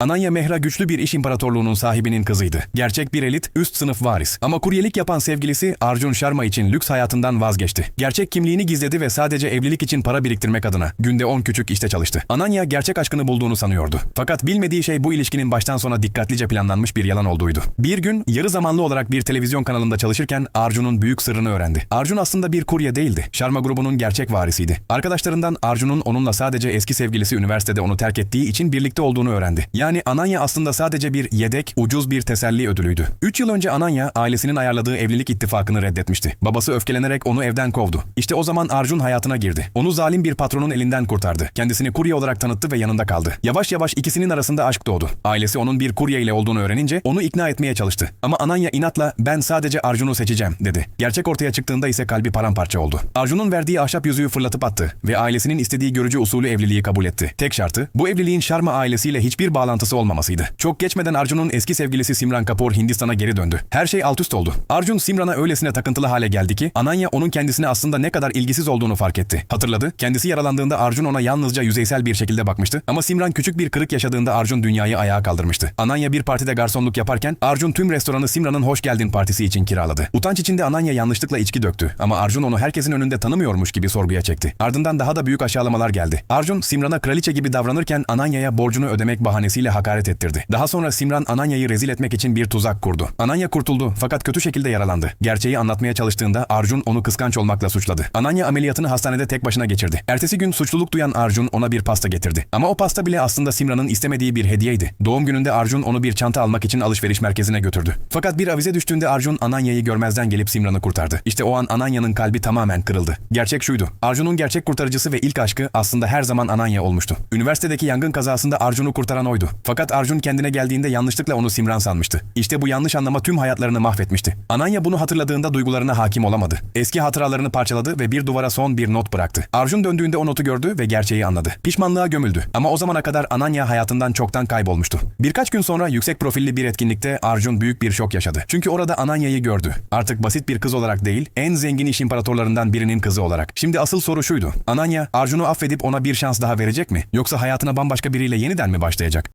Ananya Mehra güçlü bir iş imparatorluğunun sahibinin kızıydı. Gerçek bir elit, üst sınıf varis. Ama kuryelik yapan sevgilisi Arjun Sharma için lüks hayatından vazgeçti. Gerçek kimliğini gizledi ve sadece evlilik için para biriktirmek adına günde 10 küçük işte çalıştı. Ananya gerçek aşkını bulduğunu sanıyordu. Fakat bilmediği şey bu ilişkinin baştan sona dikkatlice planlanmış bir yalan olduğuydu. Bir gün yarı zamanlı olarak bir televizyon kanalında çalışırken Arjun'un büyük sırrını öğrendi. Arjun aslında bir kurye değildi. Sharma grubunun gerçek varisiydi. Arkadaşlarından Arjun'un onunla sadece eski sevgilisi üniversitede onu terk ettiği için birlikte olduğunu öğrendi. Yani Ananya aslında sadece bir yedek, ucuz bir teselli ödülüydü. 3 yıl önce Ananya ailesinin ayarladığı evlilik ittifakını reddetmişti. Babası öfkelenerek onu evden kovdu. İşte o zaman Arjun hayatına girdi. Onu zalim bir patronun elinden kurtardı. Kendisini kurye olarak tanıttı ve yanında kaldı. Yavaş yavaş ikisinin arasında aşk doğdu. Ailesi onun bir kurye ile olduğunu öğrenince onu ikna etmeye çalıştı. Ama Ananya inatla ben sadece Arjun'u seçeceğim dedi. Gerçek ortaya çıktığında ise kalbi paramparça oldu. Arjun'un verdiği ahşap yüzüğü fırlatıp attı ve ailesinin istediği görücü usulü evliliği kabul etti. Tek şartı bu evliliğin Sharma ailesiyle hiçbir bağlantısı olmamasıydı. Çok geçmeden Arjun'un eski sevgilisi Simran Kapoor Hindistan'a geri döndü. Her şey alt üst oldu. Arjun Simran'a öylesine takıntılı hale geldi ki Ananya onun kendisine aslında ne kadar ilgisiz olduğunu fark etti. Hatırladı. Kendisi yaralandığında Arjun ona yalnızca yüzeysel bir şekilde bakmıştı ama Simran küçük bir kırık yaşadığında Arjun dünyayı ayağa kaldırmıştı. Ananya bir partide garsonluk yaparken Arjun tüm restoranı Simran'ın hoş geldin partisi için kiraladı. Utanç içinde Ananya yanlışlıkla içki döktü ama Arjun onu herkesin önünde tanımıyormuş gibi sorguya çekti. Ardından daha da büyük aşağılamalar geldi. Arjun Simran'a kraliçe gibi davranırken Ananya'ya borcunu ödemek bahanesiyle hakaret ettirdi. Daha sonra Simran Ananya'yı rezil etmek için bir tuzak kurdu. Ananya kurtuldu fakat kötü şekilde yaralandı. Gerçeği anlatmaya çalıştığında Arjun onu kıskanç olmakla suçladı. Ananya ameliyatını hastanede tek başına geçirdi. Ertesi gün suçluluk duyan Arjun ona bir pasta getirdi. Ama o pasta bile aslında Simran'ın istemediği bir hediyeydi. Doğum gününde Arjun onu bir çanta almak için alışveriş merkezine götürdü. Fakat bir avize düştüğünde Arjun Ananya'yı görmezden gelip Simran'ı kurtardı. İşte o an Ananya'nın kalbi tamamen kırıldı. Gerçek şuydu. Arjun'un gerçek kurtarıcısı ve ilk aşkı aslında her zaman Ananya olmuştu. Üniversitedeki yangın kazasında Arjun'u kurtaran oydu. Fakat Arjun kendine geldiğinde yanlışlıkla onu Simran sanmıştı. İşte bu yanlış anlama tüm hayatlarını mahvetmişti. Ananya bunu hatırladığında duygularına hakim olamadı. Eski hatıralarını parçaladı ve bir duvara son bir not bıraktı. Arjun döndüğünde o notu gördü ve gerçeği anladı. Pişmanlığa gömüldü. Ama o zamana kadar Ananya hayatından çoktan kaybolmuştu. Birkaç gün sonra yüksek profilli bir etkinlikte Arjun büyük bir şok yaşadı. Çünkü orada Ananya'yı gördü. Artık basit bir kız olarak değil, en zengin iş imparatorlarından birinin kızı olarak. Şimdi asıl soru şuydu. Ananya, Arjun'u affedip ona bir şans daha verecek mi? Yoksa hayatına bambaşka biriyle yeniden mi başlayacak?